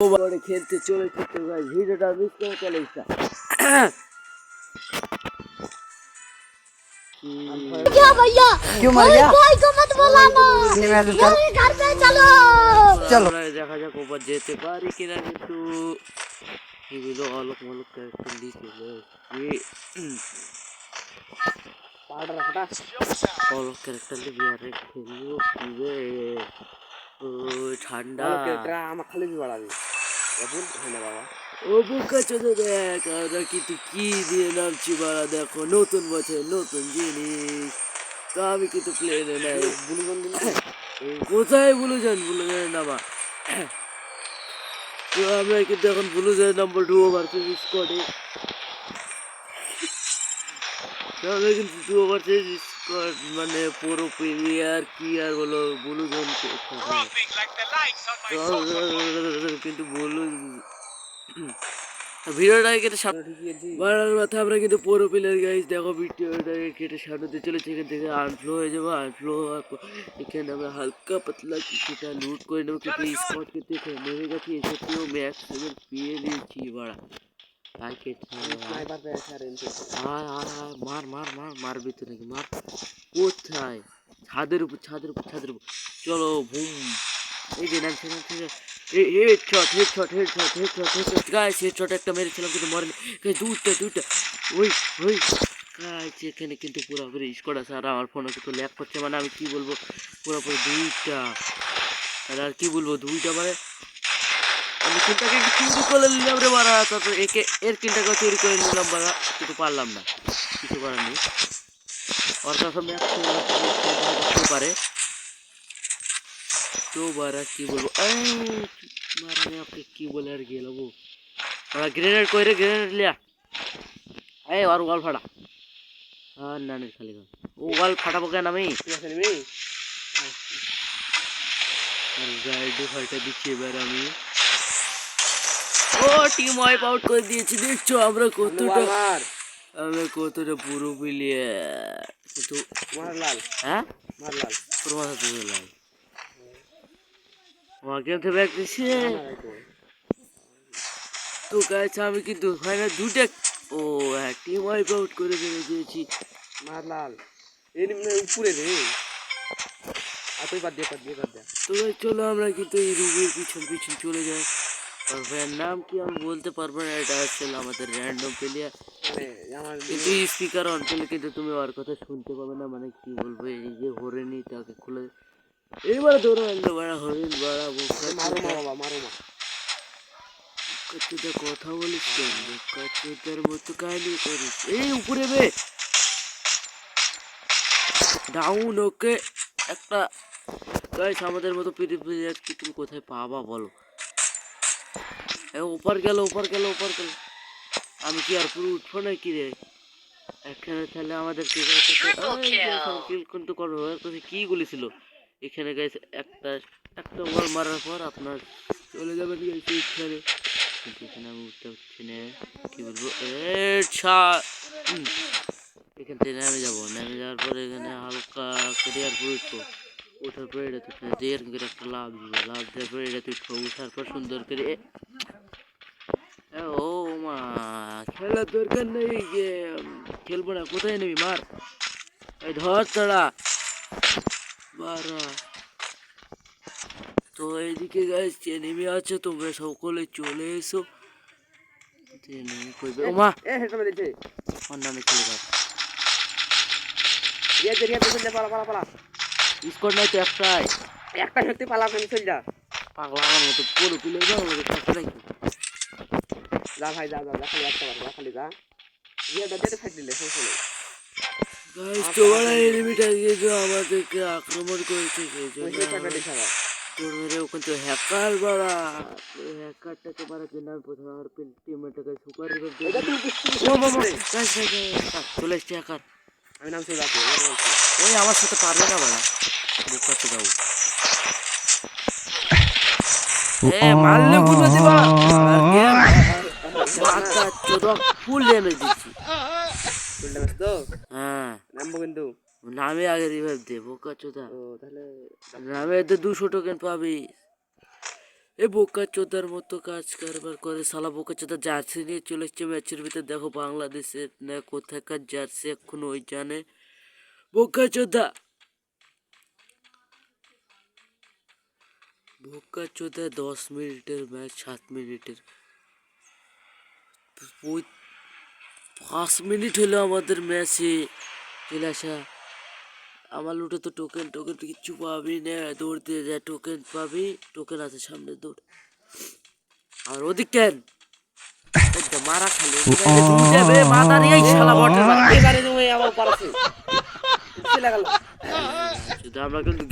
ওভারে খেলতে চলেছে তো গাইস ভিডিওটা মিস করে চলে ইচ্ছা क्या भैया क्यों मर गया भाई को मत बुलाना नहीं, मैं तो चल- मेरे घर पे चलो চলো আমরা দেখা যাক ওভার যেতে পারি কিনা কিন্তু এগুলো অলক মলক ক্যারেক্টার লিখে অলক ক্যারেক্টার লিখে আরে খেলবো কি রে ও ঠান্ডা। খালি বাড়াবি হয় বাবা। ও বোকা চোদে দেখ আমরা কিন্তু কি দিয়ে নামছি বাড়া দেখো নতুন বছর নতুন জিনিস। তো আমি কিন্তু প্লেনে নাই। বুলুগন কোথায় ব্লু যান ব্লু যান নামা তো আমরা কিন্তু এখন ব্লু যান নাম্বার টু ভার্সেস স্কোয়াডে তো আমরা কিন্তু টু ভার্সেস মানে পুরো প্রিমিয়ার কি আর বলো ব্লু জোন কিন্তু ব্লু ভিডিওটা কেটে সামনে বাড়ার মাথা আমরা কিন্তু পুরো প্লেয়ার গাইজ দেখো ভিডিওটা কেটে সামনে চলেছে এখান থেকে আনফ্লো হয়ে যাব আনফ্লো হওয়ার পর এখানে আমরা হালকা পাতলা কিছুটা লুট করে নেব কিন্তু স্পট কিন্তু এখানে নেমে গেছি এসেও ম্যাক্স পেয়ে দিয়েছি বাড়া। মার মার মার মারবি তো নাকি মার কোথায় ছাদের উপর ছাদের উপর ছাদের উপর চলো ভুম এই যে নামছে নামছে head shot head shot head shot head shot head shot guys shot একটা মেরেছিলাম কিন্তু মরেনি। গাইস দুইটা দুইটা। ওই ওই। গাইস এখানে কিন্তু পুরোপুরি স্কোয়াড আছে আর আমার ফোনে কিন্তু ল্যাক করছে মানে আমি কি বলব? পুরোপুরি দুইটা। আর আর কি বলব দুইটা মানে আমি করে নিলাম রে বাড়া তারপর একে এর কিনটাকে চুরি করে নিলাম বাড়া কিন্তু পারলাম না কিছু করার নেই ওর পারে তো বারা কি বলব মারা আপনি কি বলে আর গেল বউ বাড়া গ্রেনেড কইরে গ্রেনেড লিয়া এই আর ওয়াল ফাটা আর না খালি। ও ওয়াল ফাটাবো কেন আমি গাইডে ফাটা দিচ্ছি এবার আমি ও টিম ওয়াইপ আউট করে দিয়েছি দেখছ আমরা কতটা আমরা কতটা পুরো মিলিয়ে কিন্তু লাল হ্যাঁ? লাল তোর মাথা তুলে লাই আমাকে তো ব্যাগ দিছে তো। গাছ আমি কিন্তু ফাইনাল দুটা ও হ্যাঁ টিম ওয়াইপ আউট করে ফেলে দিয়েছি। মার লাল উপরে রে। আর তুই বাদ দিয়ে বাদ দিয়ে বাদ দিয়ে তো চলো আমরা কিন্তু এই রুমের পিছন পিছন চলে যাই। আর নাম কি আমি বলতে পারব না এটা আসলে আমাদের র্যান্ডম প্লেয়ার কিন্তু স্পিকার অন করলে কিন্তু তুমি ওর কথা শুনতে পাবে না মানে কি বলব এই যে হরেনি তাকে খুলে এবার ধরো আনলো বাড়া হরিণ বাড়া কতটা কথা বলিস কেন? কতটার মতো কাহিনী করিস? এই উপরে বে। ডাউন ওকে একটা গাইস আমাদের মতো পিটি প্লেয়ার কি তুমি কোথায় পাবা বলো? ওপার গেল ওপার গেল ওপার গেল। আমি কি আর পুরো উঠবো না কি রে? এখানে তাহলে আমাদের কিন্তু কাছে কি গুলি ছিল এখানে গাইস একটা একটা বল মারার পর আপনার চলে যাবেন গাইস এখানে কিন্তু এখানে আমি উঠতে পারছি না কি বলব? এখান থেকে নেমে যাব। নেমে যাওয়ার পরে এখানে হালকা করে আর পরে উঠবো। ওঠার পরে এটা তুই এরকম করে একটা লাভ দিব লাভ দেওয়ার পরে এটা তুই উঠার পর সুন্দর করে ও মা খেলার দরকার নেই যে খেলব না কোথায় নেবি মার? এই ধর তাড়া বারা। তো এইদিকে গাইস নেমে আছে তোমরা সকলে চলে এসো। কইবে ও মা এ হেটা মেরেছে আমার নামে খেলে গেল পালা পালা পালা স্কোর নাই তো একটাই। একটা শক্তি পালা আমি চল যা। পাগলা আমার মতো পুরো তুলে যাও আমাকে থাকতে নাকি যা ভাই যা যা যা খালি একটা বার যা খালি যা। রিয়া দে দে ফাইট দিলে সমস্যা নেই গাইস তোমার এনিমিটা গিয়ে যে আমাদেরকে আক্রমণ করেছে সেই জন্য তোর মেরে তো হ্যাকার বাড়া। হ্যাকারটাকে মারার জন্য আমি প্রথমে আমার টিমমেটটাকে সুপার দিয়ে চলে এসছে হ্যাকার আমি নাম সেই ওই আমার সাথে পারবে না দাও এ মারলে দিবা আর গেম ফুল ড্যামেজ দিচ্ছি। ফুল ড্যামেজ তো? হ্যাঁ। নামবো কিন্তু। নামে আগে রিভাইভ দে বোকা চোদা। ও তাহলে নামে এতে দুশো টোকেন পাবি। এ বোকা চোদার মতো কাজ কারবার করে সালা বোকা চোদা জার্সি নিয়ে চলে এসছে ম্যাচের ভিতরে। দেখো বাংলাদেশের না কোথাকার জার্সি এখন ওই জানে। বোকা চোদা! বোকা চোদা দশ মিনিটের ম্যাচ, সাত মিনিটের। পাঁচ মিনিট হলো আমাদের ম্যাচে। চলে আসা আমার লুটে তো টোকেন টোকেন কিচ্ছু পাবি না। দৌড় দিয়ে যা টোকেন পাবি। টোকেন আছে সামনে, দৌড়। আর ওদিক কেন মারা খালি চলে আমরা কিন্তু